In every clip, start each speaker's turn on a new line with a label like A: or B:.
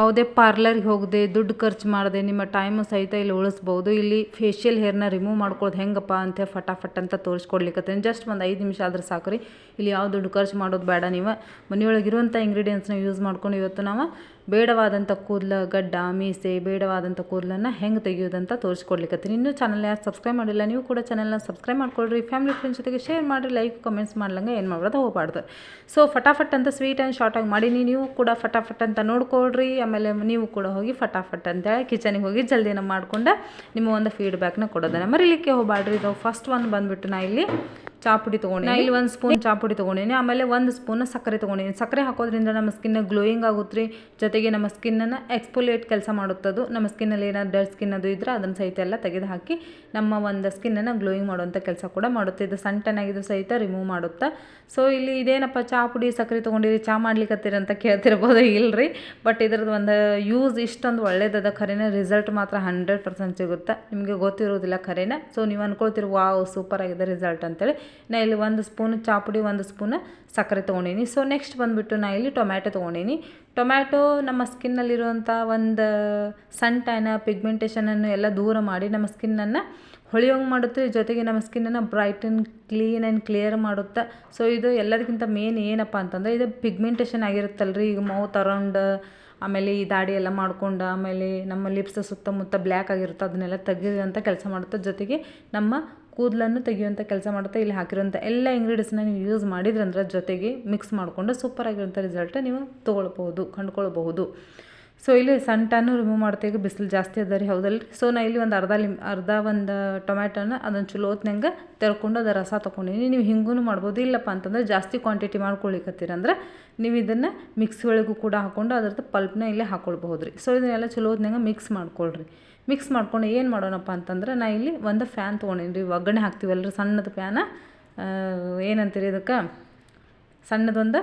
A: ಯಾವುದೇ ಪಾರ್ಲರ್ಗೆ ಹೋಗದೆ, ದುಡ್ಡು ಖರ್ಚು ಮಾಡದೆ ನಿಮ್ಮ ಟೈಮು ಸಹಿತ ಇಲ್ಲಿ ಉಳಿಸ್ಬೋದು. ಇಲ್ಲಿ ಫೇಶಿಯಲ್ ಹೇರ್ನ ರಿಮೂವ್ ಮಾಡ್ಕೊಳ್ಳೋದು ಹೆಂಗಪ್ಪ ಅಂತ ಫಟಾಫಟ್ ಅಂತ ತೋರಿಸ್ಕೊಡ್ಲಿಕ್ಕೆ ಜಸ್ಟ್ ಒಂದು ಐದು ನಿಮಿಷ ಆದ್ರೆ ಸಾಕು ರೀ. ಇಲ್ಲಿ ಯಾವ ದುಡ್ಡು ಖರ್ಚು ಮಾಡೋದು ಬೇಡ ನೀವು. ಮನೆಯೊಳಗಿರುವಂಥ ಇಂಗ್ರೀಡಿಯೆಂಟ್ಸ್ನ ಯೂಸ್ ಮಾಡ್ಕೊಂಡು ಇವತ್ತು ನಾವು ಬೇಡವಾದಂಥ ಕೂದಲ, ಗಡ್ಡ, ಮೀಸೆ, ಬೇಡವಾದಂಥ ಕೂದಲನ್ನು ಹೆಂಗೆ ತೆಗೆಯೋದಂತ ತೋರಿಸ್ಕೊಡ್ಲಿಕ್ಕತ್ತೀನಿ ಇನ್ನೂ ಚಾನಲ್ ಯಾರು ಸಬ್ಸ್ಕ್ರೈಬ್ ಮಾಡಿಲ್ಲ, ನೀವು ಕೂಡ ಚಾನಲ್ನ ಸಬ್ಸ್ಕ್ರೈಬ್ ಮಾಡ್ಕೊಳ್ರಿ. ಫ್ಯಾಮಿಲಿ ಫ್ರೆಂಡ್ಸ್ ಜೊತೆಗೆ ಶೇರ್ ಮಾಡಿರಿ ಲೈಕ್ ಕಮೆಂಟ್ಸ್ ಮಾಡ್ಲಂಗೆ ಏನು ಮಾಡೋದು ಹೋಗಬಾರ್ದು. ಸೊ ಫಟಾಫಟ್ ಅಂತ ಸ್ವೀಟ್ ಆ್ಯಂಡ್ ಶಾರ್ಟಾಗಿ ಮಾಡೀನಿ. ನೀವು ಕೂಡ ಫಟಾಫಟ್ ಅಂತ ನೋಡ್ಕೊಳ್ರಿ. ಆಮೇಲೆ ನೀವು ಕೂಡ ಹೋಗಿ ಫಟಾಫಟ್ ಅಂತೇಳಿ ಕಿಚನಿಗೆ ಹೋಗಿ ಜಲ್ದಿನ ಮಾಡಿಕೊಂಡು ನಿಮ್ಮ ಒಂದು ಫೀಡ್ಬ್ಯಾಕ್ನ ಕೊಡೋದನ್ನು ಮರಿಲಿಕ್ಕೆ ಹೋಗ್ಬಾಡ್ರಿ ಇದು ಫಸ್ಟ್ ಒಂದು ಬಂದುಬಿಟ್ಟು ನಾ ಇಲ್ಲಿ ಚಾಪುಡಿ ತೊಗೊಂಡಿನಿ. ಇಲ್ಲಿ ಒಂದು ಸ್ಪೂನ್ ಚಾಪುಡಿ ತೊಗೊಂಡಿನಿ ಆಮೇಲೆ ಒಂದು ಸ್ಪೂನ್ ಸಕ್ಕರೆ ತೊಗೊಂಡಿನಿ. ಸಕ್ಕರೆ ಹಾಕೋದ್ರಿಂದ ನಮ್ಮ ಸ್ಕಿನ್ ಗ್ಲೋಯಿಂಗ್ ಆಗುತ್ತೆ ರೀ ಜೊತೆಗೆ ನಮ್ಮ ಸ್ಕಿನ್ನ ಎಕ್ಸ್ಪೋಲೇಟ್ ಕೆಲಸ ಮಾಡುತ್ತದು. ನಮ್ಮ ಸ್ಕಿನ್ನಲ್ಲಿ ಏನಾದ್ರು ಡರ್ ಸ್ಕಿನ್ ಅದು ಇದ್ದರೆ ಅದನ್ನು ಸಹಿತ ಎಲ್ಲ ತೆಗೆದು ಹಾಕಿ ನಮ್ಮ ಒಂದು ಸ್ಕಿನ್ನನ್ನು ಗ್ಲೋಯಿಂಗ್ ಮಾಡುವಂಥ ಕೆಲಸ ಕೂಡ ಮಾಡುತ್ತೆ. ಇದು ಸಣ್ಣ ಸಹಿತ ರಿಮೂವ್ ಮಾಡುತ್ತಾ. ಸೊ ಇಲ್ಲಿ ಇದೇನಪ್ಪ ಚಾ ಪುಡಿ ಸಕ್ಕರೆ ತೊಗೊಂಡಿರಿ ಚಾ ಮಾಡ್ಲಿಕ್ಕೆ ಅಂತ ಕೇಳ್ತಿರ್ಬೋದು ಇಲ್ರಿ. ಬಟ್ ಇದ್ರದ್ದು ಒಂದು ಯೂಸ್ ಇಷ್ಟೊಂದು ಒಳ್ಳೇದದ ಖರೇನ ರಿಸಲ್ಟ್ ಮಾತ್ರ ಹಂಡ್ರೆಡ್ ಪರ್ಸೆಂಟ್ ಸಿಗುತ್ತೆ. ನಿಮಗೆ ಗೊತ್ತಿರೋದಿಲ್ಲ ಖರೇನ. ಸೊ ನೀವು ಅನ್ಕೊಳ್ತಿರೋ ವಾವ್ ಸೂಪರ್ ಆಗಿದೆ ರಿಸಲ್ಟ್ ಅಂತೇಳಿ. ನಾ ಇಲ್ಲಿ ಒಂದು ಸ್ಪೂನ್ ಚಾಪುಡಿ ಒಂದು ಸ್ಪೂನ್ ಸಕ್ಕರೆ ತೊಗೊಂಡೀನಿ. ಸೊ ನೆಕ್ಸ್ಟ್ ಬಂದುಬಿಟ್ಟು ನಾ ಇಲ್ಲಿ ಟೊಮ್ಯಾಟೊ ತೊಗೊಂಡೀನಿ. ಟೊಮ್ಯಾಟೊ ನಮ್ಮ ಸ್ಕಿನ್ನಲ್ಲಿರುವಂಥ ಒಂದು ಸಣ್ಣ ಪಿಗ್ಮೆಂಟೇಷನನ್ನು ಎಲ್ಲ ದೂರ ಮಾಡಿ ನಮ್ಮ ಸ್ಕಿನ್ನನ್ನು ಹೊಳೆಯೋಂಗೆ ಮಾಡುತ್ತೆ. ಜೊತೆಗೆ ನಮ್ಮ ಸ್ಕಿನ್ನನ್ನು bright and clean and clear ಮಾಡುತ್ತೆ. ಸೊ ಇದು ಎಲ್ಲದಕ್ಕಿಂತ ಮೇನ್ ಏನಪ್ಪ ಅಂತಂದರೆ ಇದು ಪಿಗ್ಮೆಂಟೇಷನ್ ಆಗಿರುತ್ತಲ್ರಿ. ಈಗ ಮೌತ್ ಅರೌಂಡ್ ಆಮೇಲೆ ಈ ದಾಡಿ ಎಲ್ಲ ಮಾಡ್ಕೊಂಡು, ಆಮೇಲೆ ನಮ್ಮ ಲಿಪ್ಸ್ ಸುತ್ತಮುತ್ತ ಬ್ಲ್ಯಾಕ್ ಆಗಿರುತ್ತೆ. ಅದನ್ನೆಲ್ಲ ತೆಗೆದಂಥ ಕೆಲಸ ಮಾಡುತ್ತೆ. ಜೊತೆಗೆ ನಮ್ಮ ಕೂದಲನ್ನು ತೆಗೆಯುವಂಥ ಕೆಲಸ ಮಾಡುತ್ತೆ ಇಲ್ಲಿ ಹಾಕಿರೋಂಥ ಎಲ್ಲ ಇಂಗ್ರೀಡಿಯೆಂಟ್ಸ್ನ ನೀವು ಯೂಸ್ ಮಾಡಿದ್ರಂದ್ರೆ ಜೊತೆಗೆ ಮಿಕ್ಸ್ ಮಾಡಿಕೊಂಡು ಸೂಪರ್ ಆಗಿರೋಂಥ ರಿಸಲ್ಟ್ ನೀವು ತೊಗೊಳ್ಬೋದು ಕಂಡುಕೊಳ್ಬಹುದು ಸೊ ಇಲ್ಲಿ ಸಂಟಾನು ರಿಮೂವ್ ಮಾಡ್ತೇವೆ ಬಿಸಿಲು ಜಾಸ್ತಿ ಅದ ರೀ, ಹೌದಲ್ರಿ? ಸೊ ನಾ ಇಲ್ಲಿ ಒಂದು ಅರ್ಧ ಲಿಮ್, ಅರ್ಧ ಒಂದು ಟೊಮ್ಯಾಟೋನ ಅದನ್ನು ಚಲೋ ಹೊತ್ನಂಗೆ ತೆರ್ಕೊಂಡು ಅದು ರಸ ತೊಗೊಂಡಿನಿ. ನೀವು ಹಿಂಗೂ ಮಾಡ್ಬೋದು. ಇಲ್ಲಪ್ಪ ಅಂತಂದ್ರೆ ಜಾಸ್ತಿ ಕ್ವಾಂಟಿಟಿ ಮಾಡ್ಕೊಳಿಕತ್ತೀರಂದ್ರೆ ನೀವು ಇದನ್ನು ಮಿಕ್ಸ್ ಒಳಗೂ ಕೂಡ ಹಾಕ್ಕೊಂಡು ಅದ್ರದ್ದು ಪಲ್ಪ್ನ ಇಲ್ಲೇ ಹಾಕ್ಕೊಳ್ಬಹುದು ರೀ ಸೊ ಇದನ್ನೆಲ್ಲ ಚಲೋ ಹೊತ್ನಂಗೆ ಮಿಕ್ಸ್ ಮಾಡ್ಕೊಳ್ರಿ. ಮಿಕ್ಸ್ ಮಾಡ್ಕೊಂಡು ಏನು ಮಾಡೋಣಪ್ಪ ಅಂತಂದ್ರೆ ನಾ ಇಲ್ಲಿ ಒಂದು ಫ್ಯಾನ್ ತೊಗೊಂಡೀನಿ ರೀ ಒಗ್ಗರಣೆ ಹಾಕ್ತೀವಲ್ರಿ, ಸಣ್ಣದು ಫ್ಯಾನ ಏನಂತೀರಿ ಇದಕ್ಕೆ? ಸಣ್ಣದೊಂದು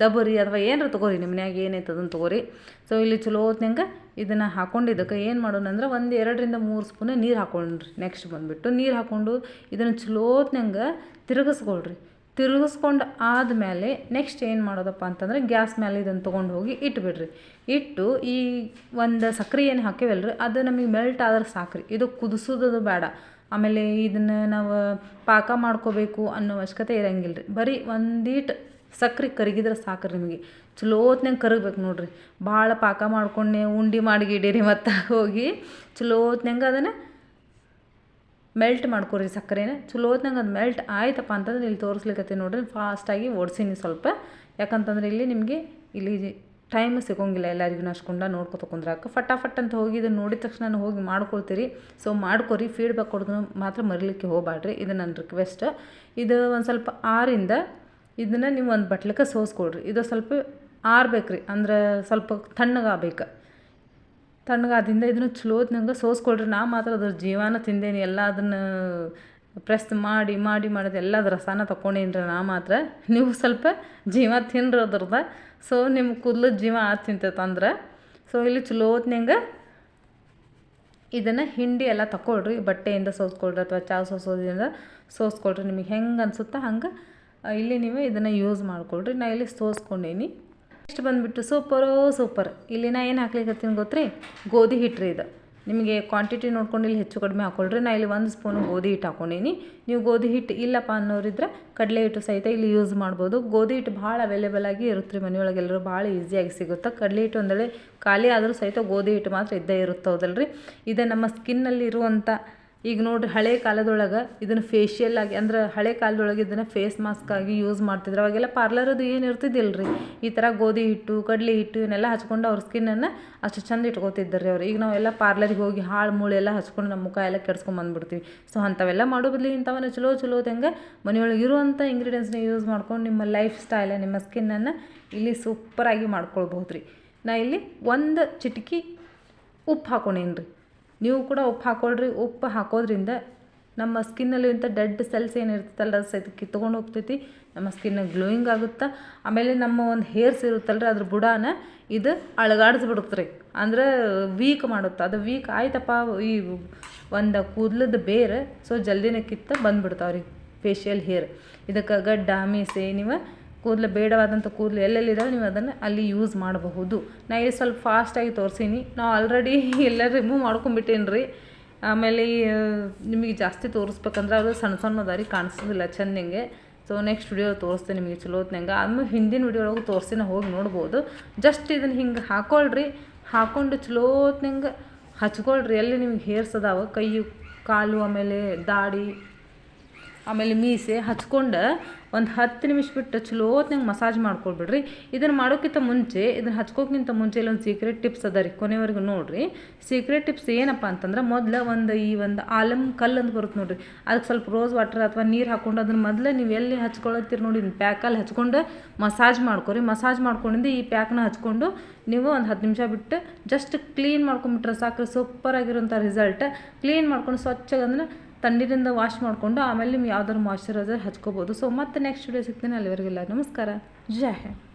A: ದಬರಿ ಅಥವಾ ಏನಾರು ತೊಗೋರಿ ನಿಮ್ಮ ಮನ್ಯಾಗ ಏನೈತೆ ತೊಗೋರಿ. ಸೊ ಇಲ್ಲಿ ಚಲೋ ಹೊತ್ನಂಗೆ ಇದನ್ನು ಇದಕ್ಕೆ ಏನು ಮಾಡೋಣ ಅಂದ್ರೆ ಒಂದು ಎರಡರಿಂದ ಮೂರು ಸ್ಪೂನ್ ನೀರು ಹಾಕ್ಕೊಂಡ್ರಿ ನೆಕ್ಸ್ಟ್ ಬಂದುಬಿಟ್ಟು ನೀರು ಹಾಕ್ಕೊಂಡು ಇದನ್ನು ಚಲೋ ಹೊತ್ನಂಗೆ ತಿರುಗಿಸ್ಕೊಳ್ರಿ. ತಿರುಗಿಸ್ಕೊಂಡು ಆದಮೇಲೆ ನೆಕ್ಸ್ಟ್ ಏನು ಮಾಡೋದಪ್ಪ ಅಂತಂದ್ರೆ ಗ್ಯಾಸ್ ಮೇಲೆ ಇದನ್ನು ತೊಗೊಂಡು ಹೋಗಿ ಇಟ್ಬಿಡ್ರಿ. ಇಟ್ಟು ಈ ಒಂದು ಸಕ್ರೆ ಏನು ಹಾಕೇವಲ್ರಿ ಅದು ನಮಗೆ ಮೆಲ್ಟ್ ಆದ್ರೆ ಸಾಕ್ರಿ. ಇದು ಕುದಿಸೋದು ಬೇಡ. ಆಮೇಲೆ ಇದನ್ನು ನಾವು ಪಾಕ ಮಾಡ್ಕೋಬೇಕು ಅನ್ನೋ ಅವಶ್ಯಕತೆ ಇರಂಗಿಲ್ಲ ರೀ ಬರೀ ಒಂದೀಟ್ ಸಕ್ರೆ ಕರಗಿದ್ರೆ ಸಾಕ್ರಿ ನಿಮಗೆ. ಚಲೋತ್ನಂಗೆ ಕರಗಬೇಕು ನೋಡಿರಿ. ಭಾಳ ಪಾಕ ಮಾಡ್ಕೊಂಡೆ ಉಂಡೆ ಮಾಡಿಗಿಡೀರಿ ಮತ್ತು ಹೋಗಿ ಚಲೋತ್ನಂಗೆ ಅದನ್ನು ಮೆಲ್ಟ್ ಮಾಡ್ಕೊರಿ ಸಕ್ಕರೆನ. ಚಲೋ ಹೊತ್ನಾಗ ಅದು ಮೆಲ್ಟ್ ಆಯ್ತಪ್ಪ ಅಂತಂದ್ರೆ ಇಲ್ಲಿ ತೋರಿಸ್ಲಿಕ್ಕೆ ನೋಡ್ರಿ ಫಾಸ್ಟಾಗಿ ಓಡಿಸೀನಿ ಸ್ವಲ್ಪ. ಯಾಕಂತಂದ್ರೆ ಇಲ್ಲಿ ನಿಮಗೆ ಇಲ್ಲಿ ಟೈಮ್ ಸಿಗೋಂಗಿಲ್ಲ ಎಲ್ಲರಿಗೂ ಅಷ್ಟೊಂಡ ನೋಡ್ಕೊತ ಕುಂದ್ರಾಕ. ಫಟಾಫಟ್ ಅಂತ ಹೋಗಿ ಇದನ್ನು ನೋಡಿದ ತಕ್ಷಣ ಹೋಗಿ ಮಾಡ್ಕೊಳ್ತೀರಿ. ಸೊ ಮಾಡ್ಕೊರಿ ಫೀಡ್ಬ್ಯಾಕ್ ಕೊಡೋದನ್ನು ಮಾತ್ರ ಮರಿಲಿಕ್ಕೆ ಹೋಗಬೇಡ್ರಿ ಇದು ನನ್ನ ರಿಕ್ವೆಸ್ಟ್ ಇದು ಒಂದು ಸ್ವಲ್ಪ ಆರಿಂದ ಇದನ್ನು ನೀವು ಒಂದು ಬಟ್ಲಕ್ಕೆ ಸೋಸ್ಕೊಳ್ರಿ ಇದು ಸ್ವಲ್ಪ ಆರ್ಬೇಕು ರೀ ಅಂದ್ರೆ ಸ್ವಲ್ಪ ತಣ್ಣಗಾಗ್ಬೇಕು. ತಣ್ಣಗಾದಿಂದ ಇದನ್ನು ಚಲೋತ್ನಂಗೆ ಸೋಸ್ಕೊಳ್ರಿ. ನಾ ಮಾತ್ರ ಅದ್ರ ಜೀವಾನ ತಿಂದೇನಿ. ಎಲ್ಲ ಅದನ್ನು ಪ್ರೆಸ್ ಮಾಡಿ ಮಾಡಿ, ಮಾಡಿದ ಎಲ್ಲ ರಸನ ತಗೊಂಡೇನಿ ನಾ ಮಾತ್ರ. ನೀವು ಸ್ವಲ್ಪ ಜೀವ ತಿನ್ರಿ ಅದ್ರದ್ದು. ಸೊ ನಿಮ್ಮ ಕೂದಲು ಜೀವ ತಿಂತೈತೆ ಅಂದ್ರೆ. ಸೊ ಇಲ್ಲಿ ಚಲೋತ್ನಂಗೆ ಇದನ್ನು ಹಿಂಡಿ ಎಲ್ಲ ತಗೊಳ್ರಿ ಬಟ್ಟೆಯಿಂದ ಸೋಸ್ಕೊಳ್ರಿ ಅಥವಾ ಚಾ ಸೋಸೋದ್ರಿಂದ ಸೋಸ್ಕೊಳ್ರಿ. ನಿಮಗೆ ಹೆಂಗೆ ಅನ್ಸುತ್ತೆ ಹಂಗೆ, ಇಲ್ಲಿ ನೀವು ಇದನ್ನು ಯೂಸ್ ಮಾಡ್ಕೊಳ್ರಿ. ನಾ ಇಲ್ಲಿ ಸೋಸ್ಕೊಂಡೀನಿ. ನೆಕ್ಸ್ಟ್ ಬಂದುಬಿಟ್ಟು ಸೂಪರೋ ಸೂಪರ್ ಇಲ್ಲಿ ನಾ ಏನು ಹಾಕ್ಲಿಕ್ಕೆ ಗೊತ್ತ್ರಿ? ಗೋಧಿ ಹಿಟ್ಟು ರೀ ಇದು. ನಿಮಗೆ ಕ್ವಾಂಟಿಟಿ ನೋಡ್ಕೊಂಡು ಇಲ್ಲಿ ಹೆಚ್ಚು ಕಡಿಮೆ ಹಾಕೊಳ್ರಿ. ನಾ ಇಲ್ಲಿ ಒಂದು ಸ್ಪೂನು ಗೋಧಿ ಹಿಟ್ಟು ಹಾಕೊಂಡೀನಿ. ನೀವು ಗೋಧಿ ಹಿಟ್ಟು ಇಲ್ಲಪ್ಪ ಅನ್ನೋರಿದ್ರೆ ಕಡಲೆ ಹಿಟ್ಟು ಸಹಿತ ಇಲ್ಲಿ ಯೂಸ್ ಮಾಡ್ಬೋದು. ಗೋಧಿ ಹಿಟ್ಟು ಭಾಳ ಅವೈಲೇಬಲ್ ಆಗಿ ಇರುತ್ತೆ ರೀ ಮನೆಯೊಳಗೆ. ಎಲ್ಲರೂ ಭಾಳ ಈಸಿಯಾಗಿ ಸಿಗುತ್ತೆ. ಕಡಲೆ ಹಿಟ್ಟು ಒಂದೇಳೆ ಖಾಲಿ ಆದರೂ ಸಹಿತ ಗೋಧಿ ಹಿಟ್ಟು ಮಾತ್ರ ಇದ್ದೇ ಇರುತ್ತೆ ಹೌದಲ್ರಿ ಇದು ನಮ್ಮ ಸ್ಕಿನ್ನಲ್ಲಿ ಇರುವಂಥ ಈಗ ನೋಡಿರಿ ಹಳೆ ಕಾಲದೊಳಗೆ ಇದನ್ನು ಫೇಶಿಯಲ್ ಆಗಿ, ಅಂದ್ರೆ ಹಳೆ ಕಾಲದೊಳಗೆ ಇದನ್ನು ಫೇಸ್ ಮಾಸ್ಕ್ ಆಗಿ ಯೂಸ್ ಮಾಡ್ತಿದ್ರು. ಅವಾಗೆಲ್ಲ ಪಾರ್ಲರದು ಏನು ಇರ್ತಿದ್ದಿಲ್ಲ ರೀ ಈ ಥರ ಗೋಧಿ ಹಿಟ್ಟು, ಕಡಲೆ ಹಿಟ್ಟು ಇವನ್ನೆಲ್ಲ ಹಚ್ಕೊಂಡು ಅವ್ರ ಸ್ಕಿನ್ನನ್ನು ಅಷ್ಟು ಚಂದ ಇಟ್ಕೋತಿದ್ದರು ರೀ ಅವ್ರು. ಈಗ ನಾವೆಲ್ಲ ಪಾರ್ಲರಿಗೆ ಹೋಗಿ ಹಾಳು ಮೂಳೆಲ್ಲ ಹಚ್ಕೊಂಡು ನಮ್ಮ ಮುಖ ಎಲ್ಲ ಕೆಡ್ಸ್ಕೊಂಡು ಬಂದುಬಿಡ್ತೀವಿ. ಸೊ ಅಂಥವೆಲ್ಲ ಮಾಡೋ ಬದಲು ಇಂಥವನ್ನ ಚಲೋ ಚಲೋ ಹೆಂಗೆ ಮನೆಯೊಳಗೆ ಇರುವಂಥ ಇಂಗ್ರೀಡಿಯೆಂಟ್ಸ್ನ ಯೂಸ್ ಮಾಡ್ಕೊಂಡು ನಿಮ್ಮ ಲೈಫ್ ಸ್ಟೈಲ ನಿಮ್ಮ ಸ್ಕಿನ್ನನ್ನು ಇಲ್ಲಿ ಸೂಪರಾಗಿ ಮಾಡ್ಕೊಳ್ಬೋದು ರೀ ನಾ ಇಲ್ಲಿ ಒಂದು ಚಿಟಕಿ ಉಪ್ಪು ಹಾಕೊಂಡೇನಿ ರೀ ನೀವು ಕೂಡ ಉಪ್ಪು ಹಾಕೊಳ್ರಿ. ಉಪ್ಪು ಹಾಕೋದ್ರಿಂದ ನಮ್ಮ ಸ್ಕಿನ್ನಲ್ಲಿರುವಂಥ ಡೆಡ್ ಸೆಲ್ಸ್ ಏನಿರ್ತಲ್ಲ ಅದು ಸಹಿತ ಕಿತ್ಕೊಂಡು ಹೋಗ್ತೈತಿ. ನಮ್ಮ ಸ್ಕಿನ್ ಗ್ಲೋಯಿಂಗ್ ಆಗುತ್ತೆ. ಆಮೇಲೆ ನಮ್ಮ ಒಂದು ಹೇರ್ಸ್ ಇರುತ್ತಲ್ಲ ರೀ ಅದ್ರ ಬುಡಾನ ಇದು ಅಳಗಾಡಿಸ್ಬಿಡುತ್ತೆ ರೀ ಅಂದ್ರೆ ವೀಕ್ ಮಾಡುತ್ತೆ. ಅದು ವೀಕ್ ಆಯ್ತಪ್ಪ, ಈ ಒಂದು ಕೂದಲದ ಬೇರೆ ಸೊ ಜಲ್ದಿನ ಕಿತ್ತ ಬಂದ್ಬಿಡ್ತಾವ್ರಿ ಫೇಶಿಯಲ್ ಹೇರ್ ಇದಕ್ಕೆ ಗಡ್ಡ ನೀವು ಕೂದಲು, ಬೇಡವಾದಂಥ ಕೂದಲು ಎಲ್ಲೆಲ್ಲಿದ್ದಾವೆ ನೀವು ಅದನ್ನು ಅಲ್ಲಿ ಯೂಸ್ ಮಾಡಬಹುದು. ನಾ ಇಲ್ಲಿ ಸ್ವಲ್ಪ ಫಾಸ್ಟಾಗಿ ತೋರಿಸೀನಿ. ನಾವು ಆಲ್ರೆಡಿ ಎಲ್ಲ ರಿಮೂವ್ ಮಾಡ್ಕೊಂಬಿಟ್ಟೇನಿ ರೀ. ಆಮೇಲೆ ನಿಮಗೆ ಜಾಸ್ತಿ ತೋರಿಸ್ಬೇಕಂದ್ರೆ ಅದು ಸಣ್ಣ ಸಣ್ಣ ದಾರಿ ಕಾಣಿಸೋದಿಲ್ಲ ಚೆನ್ನಂಗೆ ಸೊ ನೆಕ್ಸ್ಟ್ ವಿಡಿಯೋ ತೋರಿಸ್ತೀನಿ ನಿಮಗೆ, ಚಲೋ ಹೊತ್ತಿನಂಗೆ ಆದ್ಮೇಲೆ ಹಿಂದಿನ ವಿಡಿಯೋ ಒಳಗೆ ತೋರಿಸಿ ಹೋಗಿ ನೋಡ್ಬೋದು. ಜಸ್ಟ್ ಇದನ್ನು ಹಿಂಗೆ ಹಾಕೊಳ್ರಿ. ಹಾಕೊಂಡು ಚಲೋ ಹೊತ್ತಿನಂಗೆ ಹಚ್ಕೊಳ್ರಿ. ಎಲ್ಲಿ ನಿಮ್ಗೆ ಹೇರ್ಸ್ ಕೈಯು ಕೈ ಕಾಲು, ಆಮೇಲೆ ದಾಡಿ ಆಮೇಲೆ ಮೀಸೆ ಹಚ್ಕೊಂಡು ಒಂದು ಹತ್ತು ನಿಮಿಷ ಬಿಟ್ಟು ಚಲೋ ಮಸಾಜ್ ಮಾಡ್ಕೊಳ್ಬಿಡ್ರಿ. ಇದನ್ನು ಮಾಡೋಕ್ಕಿಂತ ಮುಂಚೆ ಇದನ್ನು ಹಚ್ಕೋಕ್ಕಿಂತ ಮುಂಚೆ ಇಲ್ಲೊಂದು ಸೀಕ್ರೆಟ್ ಟಿಪ್ಸ್ ಅದ ರೀ ಕೊನೆವರೆಗೂ ನೋಡಿರಿ. ಸೀಕ್ರೆಟ್ ಟಿಪ್ಸ್ ಏನಪ್ಪ ಅಂತಂದ್ರೆ ಮೊದಲು ಒಂದು ಈ ಒಂದು ಆಲಮ್ ಕಲ್ಲು ಅಂತ ಬರುತ್ತೆ ನೋಡಿರಿ. ಅದಕ್ಕೆ ಸ್ವಲ್ಪ ರೋಸ್ ವಾಟರ್ ಅಥವಾ ನೀರು ಹಾಕ್ಕೊಂಡು ಅದನ್ನು ಮೊದಲು ನೀವು ಎಲ್ಲಿ ಹಚ್ಕೊಳತ್ತೀರಿ ನೋಡಿ ಪ್ಯಾಕಲ್ಲಿ ಹಚ್ಕೊಂಡು ಮಸಾಜ್ ಮಾಡ್ಕೊರಿ. ಮಸಾಜ್ ಮಾಡ್ಕೊಂಡಿಂದ ಈ ಪ್ಯಾಕ್ನ ಹಚ್ಕೊಂಡು ನೀವು ಒಂದು ಹತ್ತು ನಿಮಿಷ ಬಿಟ್ಟು ಜಸ್ಟ್ ಕ್ಲೀನ್ ಮಾಡ್ಕೊಂಬಿಟ್ರೆ ಸಾಕು ಸೂಪರ್ ಆಗಿರುವಂಥ ರಿಸಲ್ಟ್ ಕ್ಲೀನ್ ಮಾಡ್ಕೊಂಡು ಸ್ವಚ್ಛಗೆ ಅಂದ್ರೆ ತಣ್ಣೀರಿಂದ ವಾಶ್ ಮಾಡಿಕೊಂಡು ಆಮೇಲೆ ನಿಮ್ಗೆ ಯಾವ್ದಾದ್ರು ಮಾಯ್ಶ್ಚರೈಸರ್ ಹಚ್ಕೋಬೋದು. ಸೊ ಮತ್ತೆ ನೆಕ್ಸ್ಟ್ ವಿಡಿಯೋ ಸಿಗ್ತೀನಿ ಅಲ್ಲಿವರೆಗೆಲ್ಲ ನಮಸ್ಕಾರ. ಜೈ ಹಿಂದ್.